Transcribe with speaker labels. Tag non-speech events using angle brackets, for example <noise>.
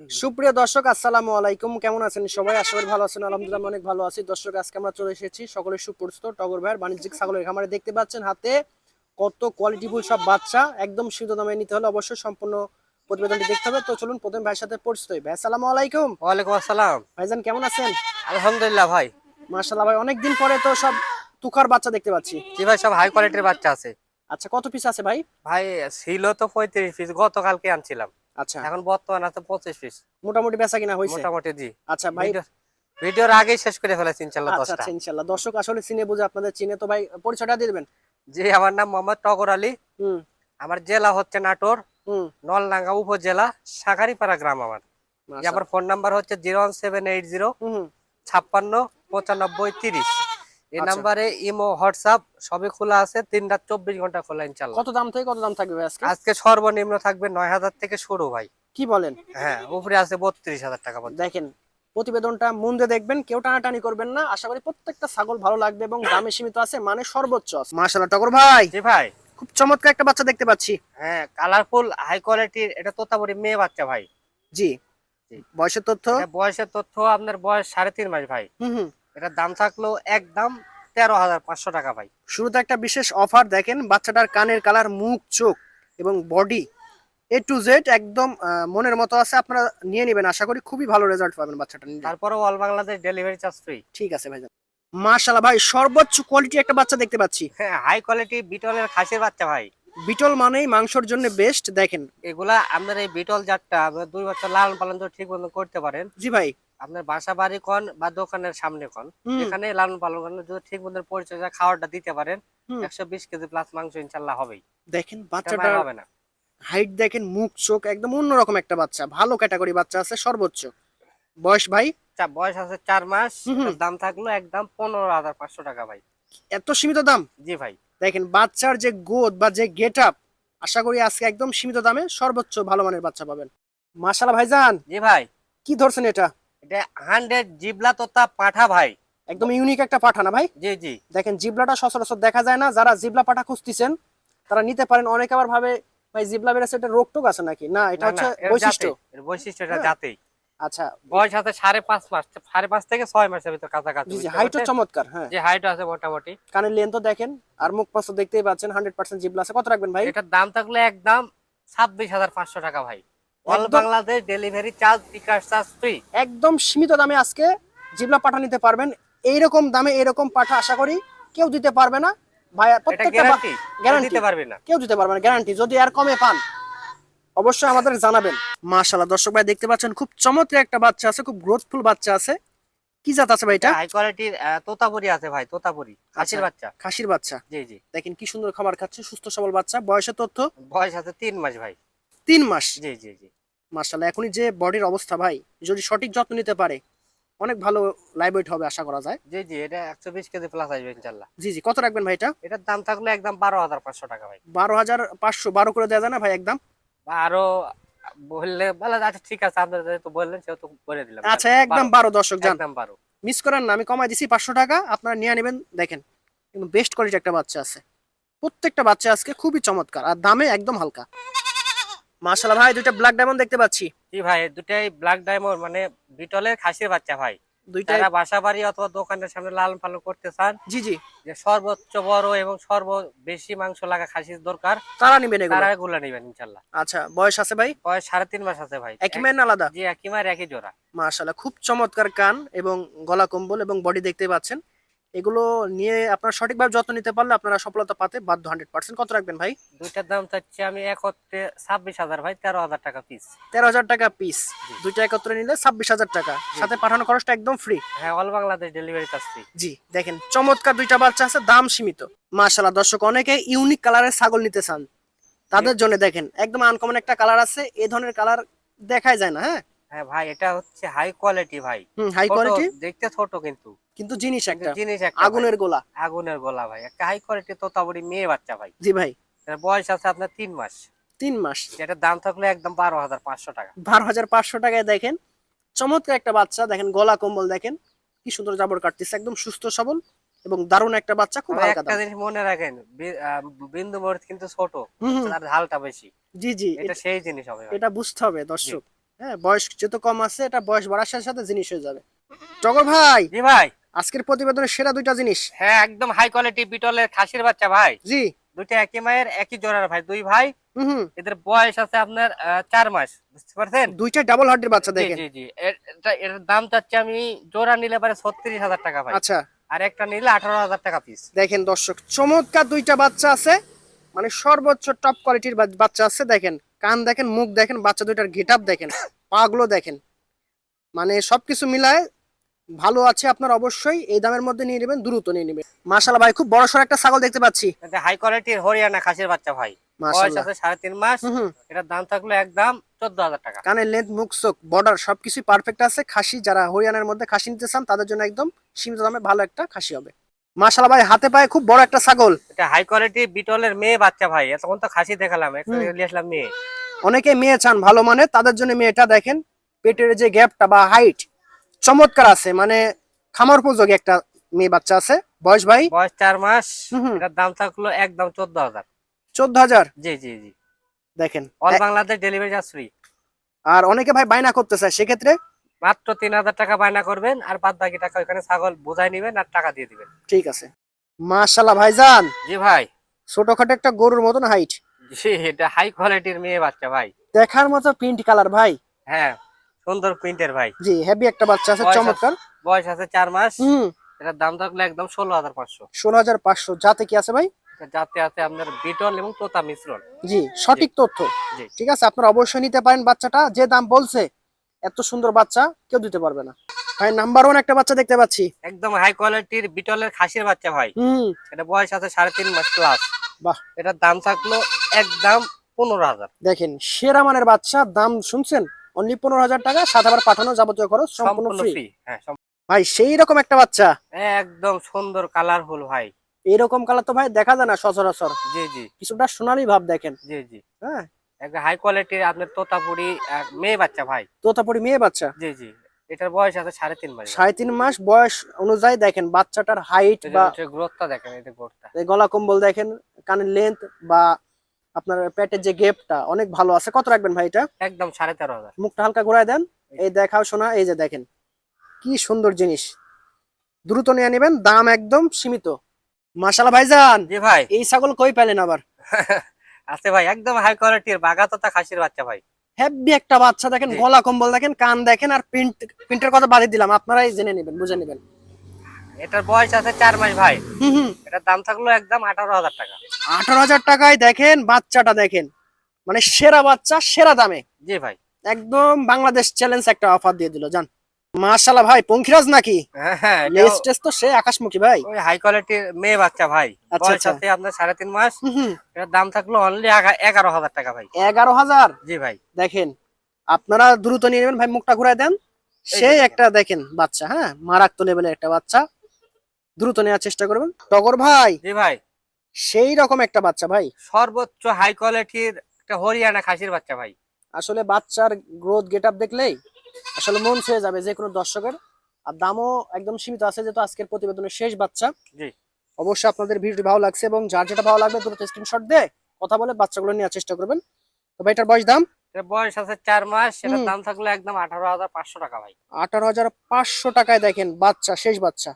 Speaker 1: সুপ্রিয় দর্শক আসসালামু আলাইকুম। কেমন আছেন সবাই? আশা করি ভালো আছেন। আলহামদুলিল্লাহ অনেক ভালো আছি। দর্শক আজকে আমরা চলে এসেছি সকলের সুপরিচিত টগর ভাইয়ের বাণিজ্যিক ছাগলের খামারে। দেখতে পাচ্ছেন হাতে কত কোয়ালিটিফুল সব বাচ্চা। একদম সীমিত দামে নিতে হলে অবশ্যই সম্পূর্ণ প্রতিবেদনটি দেখতে হবে। তো চলুন প্রথম ভাইয়ের সাথে পরিচিত হই। ভাই আসসালামু আলাইকুম।
Speaker 2: ওয়ালাইকুম আসসালাম।
Speaker 1: ভাইজান কেমন আছেন?
Speaker 2: আলহামদুলিল্লাহ ভাই।
Speaker 1: মার্শাল্লাহ ভাই অনেকদিন পরে তো সব তুকার বাচ্চা দেখতে পাচ্ছি।
Speaker 2: জি ভাই সব হাই কোয়ালিটির বাচ্চা আছে।
Speaker 1: আচ্ছা কত পিস আছে ভাই?
Speaker 2: ভাই ছিল তো পঁয়ত্রিশ পিস গতকালকে আনছিলাম।
Speaker 1: আচ্ছা।
Speaker 2: এখন বর্তমান আছে পঁচিশ পিস।
Speaker 1: মোটামুটি বেচা কিনা হয়েছে
Speaker 2: মোটামুটি জি।
Speaker 1: আচ্ছা ভাই।
Speaker 2: ভিডিওর আগেই শেষ করে ফেলেছি ইনশাল্লাহ
Speaker 1: আচ্ছা
Speaker 2: দশটা।
Speaker 1: আচ্ছা ইনশাল্লাহ দর্শক আসলে চিনে বুঝে আপনাদের চিনে। তো ভাই পরিচয়টা দিয়ে দেবেন?
Speaker 2: জি আমার নাম মোহাম্মদ টগর আলী।
Speaker 1: হুম।
Speaker 2: আমার জেলা হচ্ছে নাটোর।
Speaker 1: হুম।
Speaker 2: নলডাঙ্গা উপজেলা সাগারিপাড়া গ্রাম আমার। আমার ফোন নাম্বার হচ্ছে zero one seven eight zero ছাপ্পান্ন পঁচানব্বই তিরিশ। এই
Speaker 1: আচ্ছা।
Speaker 2: নাম্বারে ইমো হোয়াটসঅ্যাপ সবই খোলা আছে। তিন রাত চব্বিশ ঘণ্টা খোলা ইনশাল্লাহ
Speaker 1: কত দাম থেকে কত দাম থাকবে আজকে?
Speaker 2: আজকে সর্বনিম্ন থাকবে নয় হাজার থেকে শুরু ভাই।
Speaker 1: কি বলেন?
Speaker 2: হ্যাঁ উপরে আছে বত্রিশ হাজার টাকা পর্যন্ত।
Speaker 1: দেখেন প্রতিবেদনটা মন দিয়ে দেখবেন কেউ টানাটানি করবেন না। আশা করি প্রত্যেকটা ছাগল ভালো লাগবে এবং দামে সীমিত আছে মানে সর্বোচ্চ মাশাআল্লাহ টগর ভাই।
Speaker 2: জি ভাই।
Speaker 1: খুব চমৎকার একটা বাচ্চা দেখতে পাচ্ছি।
Speaker 2: হ্যাঁ কালারফুল হাই কোয়ালিটির এটা তোতাপুরি মেয়ে বাচ্চা ভাই।
Speaker 1: জি। বয়সের তথ্য?
Speaker 2: এটা বয়সের তথ্য আপনার বয়স সাড়ে তিন মাস ভাই।
Speaker 1: হুম হুম।
Speaker 2: এটার দাম থাকল একদম তেরো হাজার পাঁচশো টাকা ভাই।
Speaker 1: শুরুতে একটা বিশেষ অফার দেখেন বাচ্চাটার কানের কালার মুখ চোখ এবং বডি এ টু জেড একদম মনের মতো আছে আপনারা নিয়ে নেবেন। আশা করি খুবই ভালো রেজাল্ট পাবেন বাচ্চাটা
Speaker 2: তারপরে all Bangladesh delivery charge free
Speaker 1: ঠিক আছে ভাই মাশাআল্লাহ ভাই সর্বোচ্চ কোয়ালিটি একটা বাচ্চা দেখতে পাচ্ছি।
Speaker 2: হ্যাঁ হাই কোয়ালিটি বিটলের খাসির বাচ্চা ভাই।
Speaker 1: বিটল মানেই মাংসর জন্য বেস্ট দেখেন।
Speaker 2: এগুলা আপনার এই বিটল জাতটা দুই বছর লালন পালন তো ঠিক মতো করতে পারেন।
Speaker 1: জি ভাই।
Speaker 2: আপনার বাসা বাড়ি কন বা দোকানের সামনে কন এখানে লালন পালন করেন যদি ঠিক মতো পরিচর্যা খাওয়াটা দিতে পারেন একশো বিশ কেজি প্লাস মাংস ইনশাল্লাহ হবেই।
Speaker 1: দেখেন বাচ্চাটা
Speaker 2: হবে না।
Speaker 1: হাইট দেখেন মুখ চোখ একদম অন্যরকম একটা বাচ্চা ভালো ক্যাটাগরি বাচ্চা আছে সর্বোচ্চ। বয়স ভাই?
Speaker 2: বয়স আছে চার মাস দাম থাকল একদম পনেরো হাজার পাঁচশো টাকা ভাই।
Speaker 1: এত সীমিত দাম?
Speaker 2: জি ভাই।
Speaker 1: দেখেন বাচ্চার যে গোদ বা যে গেট আপ আশা করি আজকে একদম সীমিত দামে সর্বোচ্চ ভালো মানের বাচ্চা পাবেন। মাশাআল্লাহ ভাইজান।
Speaker 2: জি ভাই।
Speaker 1: কি ধরছেন এটা?
Speaker 2: এটা হান্ড্রেড জিবলা তোতা পাঠা ভাই।
Speaker 1: একদম ইউনিক একটা পাঠা না ভাই?
Speaker 2: জি জি।
Speaker 1: দেখেন জিবলাটা সচরাচর দেখা যায় না। যারা জিবলা পাঠা খুঁজতেছেন তারা নিতে পারেন। অনেকে আবার ভাবে ভাই জিবলা বেড়েছে এটা রোগ টোক আছে নাকি? না এটা হচ্ছে বৈশিষ্ট্য।
Speaker 2: জাতে, বৈশিষ্ট্য এটা
Speaker 1: হ্যাঁ।
Speaker 2: জাতেই।
Speaker 1: আচ্ছা।
Speaker 2: বয়স আছে সাড়ে পাঁচ মাস সাড়ে পাঁচ থেকে ছয় মাসের ভিতর কাছাকাছি
Speaker 1: হাইটও চমৎকার হ্যাঁ।
Speaker 2: যে হাইট আছে মোটামুটি।
Speaker 1: কানের লেন তো দেখেন আর মুখ পাশ দেখতেই পাচ্ছেন হান্ড্রেড পার্সেন্ট জিবলা আছে। কত রাখবেন ভাই?
Speaker 2: এটার দাম থাকল একদম ছাব্বিশ হাজার পাঁচশো টাকা ভাই। All Bangladesh delivery charge charge free
Speaker 1: একদম সীমিত দামে আজকে জিবলা পাঠা নিতে পারবেন। এইরকম দামে এরকম পাঠা আশা করি কেউ দিতে পারবে না। ভাই প্রত্যেকটা
Speaker 2: গ্যারান্টি দিতে পারবে না।
Speaker 1: কেউ দিতে পারবে না গ্যারান্টি যদি আর কমে পান অবশ্যই আমাদের জানাবেন। মাশাআল্লাহ দর্শক ভাই দেখতে পাচ্ছেন খুব চমৎকার একটা বাচ্চা আছে খুব গ্রোথফুল বাচ্চা আছে। কি জাত আছে ভাই এটা?
Speaker 2: হাই কোয়ালিটির তোতাপুরি আছে ভাই তোতাপুরি। খাসির
Speaker 1: আচ্ছা।
Speaker 2: বাচ্চা।
Speaker 1: খাসির বাচ্চা।
Speaker 2: জি জি।
Speaker 1: দেখেন কি সুন্দর খাবার খাচ্ছে সুস্থ সবল বাচ্চা। বয়সের তথ্য?
Speaker 2: বয়স আছে তিন মাস ভাই।
Speaker 1: তিন মাস?
Speaker 2: জি জি জি।
Speaker 1: মাশাআল্লাহ এখনই যে বডির অবস্থা ভাই যদি সঠিক যত্ন নিতে পারে অনেক ভালো লাইভ ওয়েট হবে আশা করা যায়।
Speaker 2: জি জি এটা একশো বিশ কেজি প্লাস আসবে ইনশাল্লাহ
Speaker 1: জি জি কত রাখবেন ভাই এটা?
Speaker 2: এটার দাম থাকল একদম বারো হাজার পাঁচশো টাকা ভাই।
Speaker 1: বারো হাজার পাঁচশো বারো করে দেওয়া যায় না ভাই একদম?
Speaker 2: বা আরও বললে বলে আচ্ছা ঠিক আছে আপনারা যেহেতু বললেন সেহেতু বলে দিলাম।
Speaker 1: আচ্ছা একদম বারো দর্শক যান।
Speaker 2: একদম বারো।
Speaker 1: মিস করেন না আমি কমাই দিছি পাঁচশো টাকা আপনারা নিয়ে নেবেন দেখেন একদম বেস্ট কোয়ালিটি একটা বাচ্চা আছে। প্রত্যেকটা বাচ্চা আজকে খুবই চমৎকার আর দামে একদম হালকা। মাশাআল্লাহ ভাই দুইটা ব্ল্যাক ডায়মন্ড দেখতে পাচ্ছি।
Speaker 2: জি ভাই দুটাই ব্ল্যাক ডায়মন্ড মানে বিটলের খাসির বাচ্চা ভাই।
Speaker 1: দুইটা
Speaker 2: বাসা বাড়ি অথবা দোকানের সামনে লালন পালন করতে চান
Speaker 1: জি জি।
Speaker 2: যে সর্বোচ্চ বড় এবং সর্ব বেশি মাংস লাগা খাসির দরকার
Speaker 1: তারা নেবেন এগুলো?
Speaker 2: তারা এগুলো নেবেন ইনশাল্লাহ
Speaker 1: আচ্ছা বয়স আছে ভাই?
Speaker 2: বয়স সাড়ে তিন মাস আছে ভাই।
Speaker 1: একই মেন আলাদা?
Speaker 2: জি একই মার একই জোড়া।
Speaker 1: মাশাআল্লাহ খুব চমৎকার কান এবং গলা কম্বল এবং বডি দেখতে পাচ্ছেন। এগুলো নিয়ে আপনারা সঠিকভাবে যত্ন নিতে পারলে আপনারা সফলতা পাতে বাধ্য হান্ড্রেড পার্সেন্ট কত রাখবেন ভাই?
Speaker 2: দুইটার দাম চাচ্ছি আমি একত্রে ছাব্বিশ হাজার ভাই তেরো হাজার টাকা পিস
Speaker 1: তেরো হাজার টাকা পিস দুইটা একত্রে নিলে ছাব্বিশ হাজার টাকা। সাথে পাঠানো খরচটা একদম ফ্রি
Speaker 2: হ্যাঁ all Bangladesh delivery charge free
Speaker 1: জি দেখেন চমৎকার দুইটা বাচ্চা আছে দাম সীমিত। মাশাআল্লাহ দর্শক অনেকে ইউনিক কালারের ছাগল নিতে চান। তাদের জন্য দেখেন একদম আনকমন একটা কালার আছে এই ধরনের কালার দেখাই যায় না হ্যাঁ?
Speaker 2: হ্যাঁ ভাই এটা হচ্ছে হাই কোয়ালিটি ভাই।
Speaker 1: হুম হাই কোয়ালিটি
Speaker 2: দেখতে ছোট কিন্তু।
Speaker 1: কিন্তু জিনিস একটা
Speaker 2: জিনিস একটা
Speaker 1: আগুনের গোলা।
Speaker 2: আগুনের গোলা ভাই। একটা হাই কোয়ালিটি তোতাবড়ি মেয়ে বাচ্চা ভাই।
Speaker 1: জি ভাই।
Speaker 2: বয়স আছে আপনার তিন মাস।
Speaker 1: তিন মাস।
Speaker 2: যেটার দাম থাকলে একদম বারো হাজার পাঁচশো টাকা।
Speaker 1: বারো হাজার পাঁচশো টাকায় দেখেন চমৎকার একটা বাচ্চা। দেখেন গলা কম্বল দেখেন কি সুন্দর জাবর কাটতেছে। একদম সুস্থ সবল এবং দারুণ একটা বাচ্চা খুব হালকা
Speaker 2: একটা জিনিস মনে রাখেন বিন্দু মরিচ কিন্তু ছোট তার ঝালটা বেশি।
Speaker 1: জি জি
Speaker 2: এটা সেই জিনিস হবে
Speaker 1: এটা বুঝতে হবে দর্শক। হ্যাঁ বয়স যেহেতু কম আছে এটা বয়স বাড়ার সাথে সাথে জিনিস হয়ে যাবে। টগর ভাই!
Speaker 2: জি ভাই।
Speaker 1: আজকের প্রতিবেদনের সেরা দুইটা জিনিস।
Speaker 2: হ্যাঁ একদম হাই কোয়ালিটি বিটলের খাসির বাচ্চা ভাই।
Speaker 1: জি।
Speaker 2: দুইটা একই মায়ের একই জোড়ার ভাই দুই ভাই।
Speaker 1: হুম
Speaker 2: এদের বয়স আছে আপনার চার মাস বুঝতে পারছেন?
Speaker 1: দুইটা ডাবল হার্টের বাচ্চা দেখেন।
Speaker 2: জি জি। এর- এটা- এর দাম চাচ্ছি আমি জোড়া নিলে পারে ছত্রিশ হাজার টাকা ভাই।
Speaker 1: আচ্ছা।
Speaker 2: আর একটা নিলে আঠারো হাজার টাকা পিস
Speaker 1: দেখেন দর্শক চমৎকার দুইটা বাচ্চা আছে। মানে সর্বোচ্চ টপ কোয়ালিটির বাচ্চা আছে দেখেন। কান দেখেন মুখ দেখেন বাচ্চা দুইটার গেট আপ দেখেন পাগুলো দেখেন। মানে সবকিছু মিলায় ভালো আছে আপনার অবশ্যই। এই দামের মধ্যে নিয়ে নেবেন দ্রুত নিয়ে নেবেন। মাশাল্লাহ ভাই খুব বড় সড় একটা ছাগল দেখতে পাচ্ছি।
Speaker 2: হাই কোয়ালিটির হরিয়ানা খাসির বাচ্চা ভাই। বয়স আছে সাড়ে তিন মাস। এটার দাম থাকল একদম চোদ্দ হাজার টাকা।
Speaker 1: কানের লেন্থ মুখ চোখ বর্ডার সবকিছু পারফেক্ট আছে। খাসি যারা হরিয়ানার মধ্যে খাসি নিতে চান তাদের জন্য একদম সীমিত দামে ভালো একটা খাসি হবে। ভাই হাতে পায়ে খুব বড় একটা ছাগল।
Speaker 2: এটা হাই কোয়ালিটি বিটলের মেয়ে বাচ্চা ভাই। এতক্ষণ তো খাসি দেখালাম আসলাম মেয়ে।
Speaker 1: অনেকে মেয়ে চান ভালো মানে তাদের জন্য মেয়েটা দেখেন পেটের যে গ্যাপটা বা হাইট চমৎকার আছে মানে খামার উপযোগী একটা মেয়ে বাচ্চা আছে। বয়স ভাই?
Speaker 2: বয়স চার মাস। এটার দাম থাকল একদম চোদ্দ হাজার।
Speaker 1: চোদ্দ হাজার?
Speaker 2: জি জি জি।
Speaker 1: দেখেন।
Speaker 2: All Bangladesh delivery charge free.
Speaker 1: আর অনেকে ভাই বায়না করতে চায় সেক্ষেত্রে?
Speaker 2: মাত্র তিন হাজার টাকা বায়না করবেন আর বাদ বাকি টাকা ওইখানে ছাগল বোঝাই নিবেন আর টাকা দিয়ে দিবেন।
Speaker 1: ঠিক আছে। মাশাল্লাহ ভাইজান।
Speaker 2: জি ভাই।
Speaker 1: ছোটখাটো একটা গরুর মতন হাইট
Speaker 2: জি এটা হাই কোয়ালিটির মেয়ে বাচ্চা ভাই।
Speaker 1: দেখার মতো প্রিন্ট কালার ভাই।
Speaker 2: হ্যাঁ। সুন্দর প্রিন্টের ভাই।
Speaker 1: জি হেভি একটা বাচ্চা আছে চমৎকার।
Speaker 2: বয়স আছে চার মাস।
Speaker 1: হুম।
Speaker 2: এটার দাম থাকল একদম ষোলো হাজার পাঁচশো।
Speaker 1: ষোলো হাজার পাঁচশো। যাতে কি আছে ভাই?
Speaker 2: যাতে আছে আপনার বিটল এবং তোতা মিশ্রণ।
Speaker 1: জি সঠিক তথ্য। ঠিক আছে আপনারা অবশ্যই নিতে পারেন বাচ্চাটা। যে দাম বলছে এত সুন্দর বাচ্চা কেউ দিতে পারবে না। ভাই নাম্বার ওয়ান একটা বাচ্চা দেখতে পাচ্ছি।
Speaker 2: একদম হাই কোয়ালিটির বিটলের খাসির বাচ্চা ভাই।
Speaker 1: হুম।
Speaker 2: এটা বয়স আছে সাড়ে তিন মাস প্লাস
Speaker 1: বাহ।
Speaker 2: এটার দাম থাকল একদম পনেরো হাজার।
Speaker 1: দেখেন সেরা মানের বাচ্চা দাম শুনছেন? অনলি পনেরো হাজার টাকা সাত আবার পাঠানো যাবতীয় খরচ সম্পূর্ণ ফ্রি
Speaker 2: হ্যাঁ
Speaker 1: ভাই সেই রকম একটা বাচ্চা।
Speaker 2: একদম সুন্দর কালারফুল ভাই।
Speaker 1: এইরকম কালার তো ভাই দেখা যায় না সচরাচর।
Speaker 2: জি জি।
Speaker 1: কিছুটা সোনালি ভাব দেখেন।
Speaker 2: জি জি।
Speaker 1: হ্যাঁ।
Speaker 2: একটা হাই কোয়ালিটির আপনার তোতাপুরি মেয়ে বাচ্চা ভাই।
Speaker 1: তোতাপুরি মেয়ে বাচ্চা?
Speaker 2: জি জি। এটার বয়স আছে সাড়ে তিন মাস।
Speaker 1: সাড়ে তিন মাস বয়স অনুযায়ী দেখেন বাচ্চাটার হাইট বা
Speaker 2: গ্রোথটা দেখেন এটা গ্রোথটা
Speaker 1: গলা কম্বল দেখেন কানের লেন্থ বা আপনার পেটের যে গেপটা অনেক ভালো আছে। কত রাখবেন ভাই এটা?
Speaker 2: একদম সাড়ে তেরো হাজার।
Speaker 1: মুখটা হালকা ঘুরায় দেন। এই দেখাও শোনা এই যে দেখেন। কি সুন্দর জিনিস। দ্রুত নিয়ে নেবেন দাম একদম সীমিত। মাশাল্লাহ ভাইজান
Speaker 2: জি ভাই।
Speaker 1: এই ছাগল কই পেলেন আবার? <laughs>
Speaker 2: আছে ভাই একদম হাই কোয়ালিটির বাঘা তোতা খাসির বাচ্চা ভাই।
Speaker 1: হেভি একটা বাচ্চা দেখেন গলা কম্বল দেখেন কান দেখেন আর প্রিন্ট প্রিন্টের কথা বাদে দিলাম। আপনারাই জেনে নেবেন বুঝে নেবেন।
Speaker 2: এটার বয়স আছে চার মাস ভাই।
Speaker 1: হুম হুম।
Speaker 2: এটার দাম থাকল একদম আঠারো হাজার টাকা।
Speaker 1: আঠারো হাজার টাকায় দেখেন বাচ্চাটা দেখেন। মানে সেরা বাচ্চা সেরা দামে।
Speaker 2: জি ভাই।
Speaker 1: একদম বাংলাদেশ চ্যালেঞ্জ একটা অফার দিয়ে দিল জান। মাশাল্লাহ ভাই পঙ্খিরাজ নাকি?
Speaker 2: হ্যাঁ হ্যাঁ
Speaker 1: তো সে আকাশমুখী ভাই।
Speaker 2: ওই হাই কোয়ালিটির মেয়ে বাচ্চা ভাই।
Speaker 1: আচ্ছা,
Speaker 2: বয়স
Speaker 1: আচ্ছা।
Speaker 2: আছে আপনার সাড়ে তিন মাস। এটার দাম থাকল অনলি এগারো হাজার টাকা ভাই।
Speaker 1: এগারো হাজার?
Speaker 2: জি ভাই।
Speaker 1: দেখেন আপনারা দ্রুত নিয়ে নেবেন। ভাই মুখটা ঘুরায় দেন। সেই একটা দেখেন বাচ্চা হ্যাঁ? মারাত্মক লেভেলের একটা বাচ্চা। দ্রুত নেওয়ার চেষ্টা করবেন। টগর ভাই
Speaker 2: জি ভাই।
Speaker 1: সেই রকম একটা বাচ্চা ভাই।
Speaker 2: সর্বোচ্চ হাই কোয়ালিটির একটা হরিয়ানা খাসির বাচ্চা ভাই।
Speaker 1: আসলে বাচ্চার গ্রোথ গেট আপ দেখলেই আসলে মন ছুঁয়ে যাবে যে কোনো দর্শকের। আর দামও একদম সীমিত আছে যেহেতু আজকের প্রতিবেদনের শেষ বাচ্চা।
Speaker 2: জি।
Speaker 1: অবশ্যই আপনাদের ভিডিওটি ভালো লাগছে এবং যার যেটা ভালো লাগবে দ্রুত স্ক্রিনশট দিয়ে কথা বলে বাচ্চাগুলো নেওয়ার চেষ্টা করবেন। তো ভাই এটার বয়স দাম?
Speaker 2: বয়স আছে চার মাস সেটার। দাম থাকল একদম আঠারো হাজার পাঁচশো টাকা ভাই।
Speaker 1: আঠারো হাজার পাঁচশো টাকায় দেখেন বাচ্চা শেষ বাচ্চা।